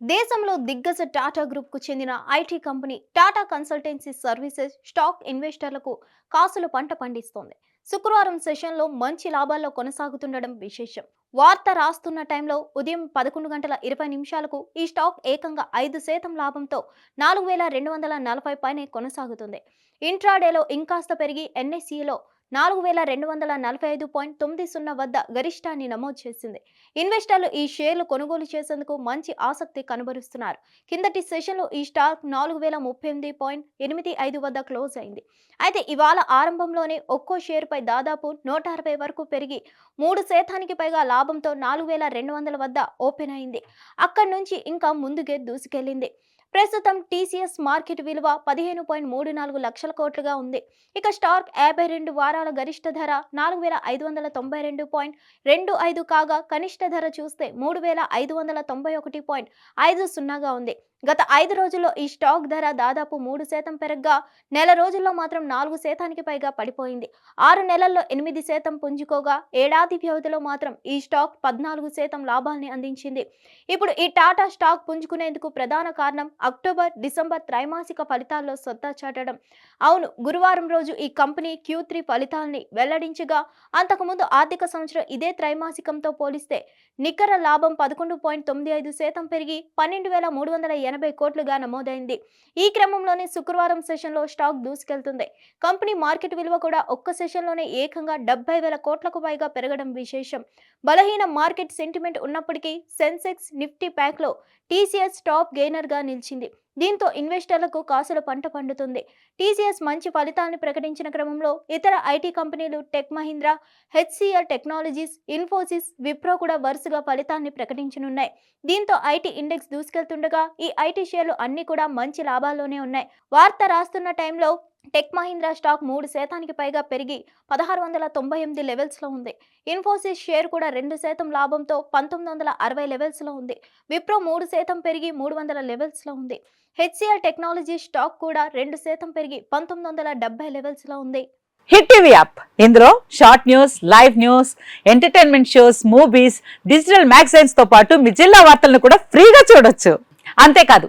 దేశంలో దిగ్గజ టాటా గ్రూప్కు చెందిన IT company Tata consultancy services stock ఇన్వెస్టర్లకు కాసులు పంట పండిస్తోంది. శుక్రవారం సెషన్లో మంచి లాభాల్లో కొనసాగుతుండడం విశేషం. వార్త రాస్తున్న టైంలో ఉదయం పదకొండు గంటల ఇరవై నిమిషాలకు ఈ స్టాక్ ఏకంగా ఐదు శాతం లాభంతో నాలుగు వేల రెండు వందల నలభై పైనే కొనసాగుతుంది. ఇంట్రాడేలో ఇంకాస్త పెరిగి ఎన్ఎస్సిలో నాలుగు వేల రెండు వందల నలభై ఐదు పాయింట్ తొమ్మిది సున్నా వద్ద గరిష్టాన్ని నమోదు చేసింది. ఇన్వెస్టర్లు ఈ షేర్లు కొనుగోలు చేసేందుకు మంచి ఆసక్తి కనబరుస్తున్నారు. కిందటి సెషన్లో ఈ స్టాక్ నాలుగు వేల ముప్పై ఎనిమిది పాయింట్ ఎనిమిది ఐదు వద్ద క్లోజ్ అయింది. అయితే ఇవాళ ఆరంభంలోనే ఒక్కో షేరుపై దాదాపు నూట అరవై వరకు పెరిగి మూడు శాతానికి పైగా లాభంతో నాలుగు వేల రెండు వందల వద్ద ఓపెన్ అయింది. అక్కడి నుంచి ఇంకా ముందుకే దూసుకెళ్ళింది ప్రస్తుతం టీసీఎస్ మార్కెట్ విలువ పదిహేను పాయింట్ మూడు నాలుగు లక్షల కోట్లుగా ఉంది. ఇక స్టాక్ యాభై రెండు వారాల గరిష్ట ధర నాలుగు వేల ఐదు వందల తొంభై రెండు పాయింట్ రెండు ఐదు కాగా కనిష్ట ధర చూస్తే మూడు వేల ఐదు వందల తొంభై ఒకటి పాయింట్ ఐదు సున్నాగా ఉంది. గత ఐదు రోజుల్లో ఈ స్టాక్ ధర దాదాపు మూడు శాతం పెరగ్గా నెల రోజుల్లో మాత్రం నాలుగు శాతానికి పైగా పడిపోయింది. ఆరు నెలల్లో ఎనిమిది శాతం పుంజుకోగా ఏడాది వ్యవధిలో మాత్రం ఈ స్టాక్ పద్నాలుగు శాతం లాభాల్ని అందించింది. ఇప్పుడు ఈ టాటా స్టాక్ పుంజుకునేందుకు ప్రధాన కారణం అక్టోబర్ డిసెంబర్ త్రైమాసిక ఫలితాల్లో సొత్తా చాటడం. అవును గురువారం రోజు ఈ కంపెనీ క్యూ త్రీ ఫలితాల్ని వెల్లడించగా అంతకుముందు ఆర్థిక సంవత్సరం ఇదే త్రైమాసికంతో పోలిస్తే నికర లాభం పదకొండు పాయింట్ తొమ్మిది ఐదు శాతం పెరిగి పన్నెండు వేల మూడు వందల ఎనభై కోట్లుగా నమోదైంది. ఈ క్రమంలోనే శుక్రవారం సెషన్లో స్టాక్ దూసుకెళ్తుంది. కంపెనీ మార్కెట్ విలువ కూడా ఒక్క సెషన్లోనే ఏకంగా డెబ్బై వేల కోట్లకు పైగా పెరగడం విశేషం. బలహీన మార్కెట్ సెంటిమెంట్ ఉన్నప్పటికీ సెన్సెక్స్ నిఫ్టీ ప్యాక్లో టీసీఎస్ టాప్ గెయినర్గా నిలిచింది. దీంతో ఇన్వెస్టర్లకు కాసుల పంట పండుతుంది. టీసీఎస్ మంచి ఫలితాలను ప్రకటించిన క్రమంలో ఇతర ఐటీ కంపెనీలు tech Mahindra HCL technologies Infosys Wipro కూడా వరుసగా ఫలితాన్ని ప్రకటించనున్నాయి. దీంతో ఐటీ ఇండెక్స్ దూసుకెళ్తుండగా ఈ ఐటీ షేర్లు అన్ని కూడా మంచి లాభాల్లోనే ఉన్నాయి. వార్త రాస్తున్న టైంలో టెక్ మహీంద్రా స్టాక్ మూడు శాతానికి పైగా పెరిగి పదహారు వందల తొంభై ఎనిమిది లెవెల్స్లో ఉంది. ఇన్ఫోసిస్ షేర్ కూడా రెండు శాతం లాభంతో పంతొమ్మిది వందల అరవై లెవెల్స్లో ఉంది. విప్రో మూడు శాతం పెరిగి మూడు వందల లెవెల్స్లో ఉంది. హెచ్సిఎల్ టెక్నాలజీ స్టాక్ కూడా రెండు శాతం పెరిగి పంతొమ్మిది వందల డెబ్బై లెవెల్స్లో ఉంది. Hit TV app. ఇందులో short news live news entertainment shows movies digital మ్యాగజైన్స్తో పాటు మీ జిల్లా వార్తలను కూడా ఫ్రీగా చూడొచ్చు. అంతేకాదు